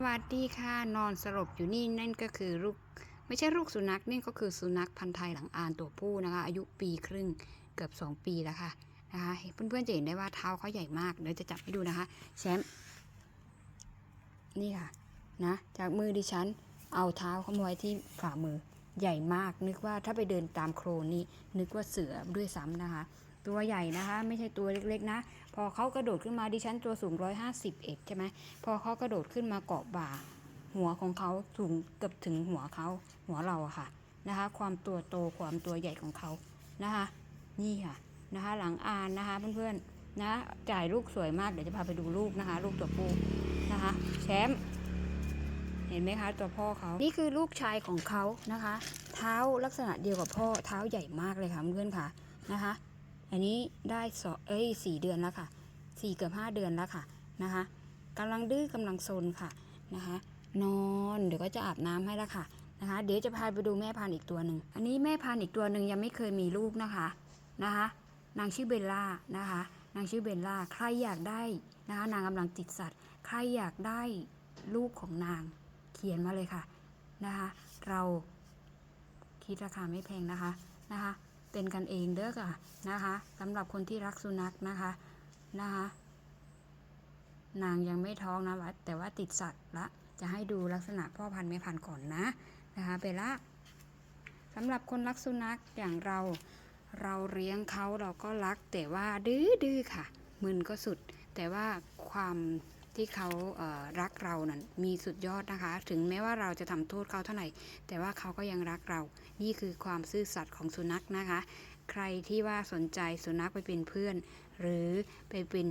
สวัสดีค่ะนอนสลบอยู่นี่นั่นก็คือลูกไม่ใช่ลูกสุนัขนี่ก็คือสุนัขพันธุ์ไทยหลังอานตัวผู้นะคะ อายุปีครึ่งเกือบ 2 ปีแล้วค่ะนะคะเพื่อนๆจะเห็นได้ว่าเท้าเขาใหญ่มากเดี๋ยวจะจับให้ดูนะคะ แชมป์นี่ค่ะนะจากมือดิฉันเอาเท้าเขามาไว้ที่ฝ่ามือใหญ่มาก นึกว่าถ้าไปเดินตามโคลนนี่นึกว่าเสือด้วยซ้ำนะคะ ตัวใหญ่นะคะ ไม่ใช่ตัวเล็กๆนะ พอเขากระโดดขึ้นมาดิฉันตัวสูง 151ใช่ไหมพอเขากระโดดขึ้นมาเกาะบ่า หัวของเขาสูงเกือบถึงหัวเขาหัวเราอะค่ะนะคะ ความตัวโตความตัวใหญ่ของเขานะคะ นี่ค่ะนะคะ หลังอานนะคะเพื่อนๆนะจ่ายลูกสวยมากเดี๋ยวจะพาไปดูลูกนะคะ ลูกตัวผู้นะคะแชมป์เห็นไหมคะตัวพ่อเขา นี่คือลูกชายของเขานะคะ เท้าลักษณะเดียวกับพ่อ เท้าใหญ่มากเลยค่ะเพื่อนๆค่ะนะคะ อันนี้ได้สอเอ้ยสี่เดือนแล้วค่ะสี่เกือบห้าเดือนแล้วค่ะนะคะกำลังดื้อกำลังซนค่ะนะคะ นอนเดี๋ยวก็จะอาบน้ำให้แล้วค่ะนะคะ เดี๋ยวจะพาไปดูแม่พันธุ์อีกตัวหนึ่งอันนี้แม่พันธุ์อีกตัวหนึ่งยังไม่เคยมีลูกนะคะนะคะ นางชื่อเบลล่านะคะ นางชื่อเบลล่าใครอยากได้นะคะ นางกำลังติดสัตว์ ใครอยากได้ลูกของนางเขียนมาเลยค่ะนะคะ เราคิดราคาไม่แพงนะคะนะคะ เป็นกันเองเด้อค่ะนะคะสำหรับคนที่รักสุนัขนะคะนะคะ นางยังไม่ท้องนะวะแต่ว่าติดสัตว์ละจะให้ดูลักษณะพ่อพันธุ์แม่พันธุ์ก่อนนะนะคะเบลล่าสำหรับคนรักสุนัขอย่างเราเราเลี้ยงเขาเราก็รักแต่ว่าดื้อดื้อค่ะมึนก็สุด แต่ว่าความ ที่เขาเรักเรานั้นมีสุดยอดนะคะ ถึงแม้ว่าเราจะทำโทษเขาเท่าไหร่ แต่ว่าเขาก็ยังรักเรา นี่คือความซื่อสัตย์ของสุนัขนะคะ ใครที่ว่าสนใจสุนัขไปเป็นเพื่อน หรือไปเป็น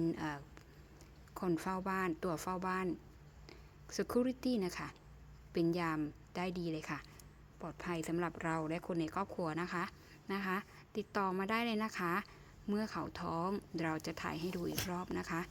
คนเฝ้าบ้าน ตัวเฝ้าบ้าน Security นะคะ เป็นยามได้ดีเลยค่ะ ปลอดภัยสำหรับเราและคนในครอบครัวนะคะนะคะ ติดต่อมาได้เลยนะคะ เมื่อเขาท้องเราจะถ่ายให้ดูอีกรอบนะคะ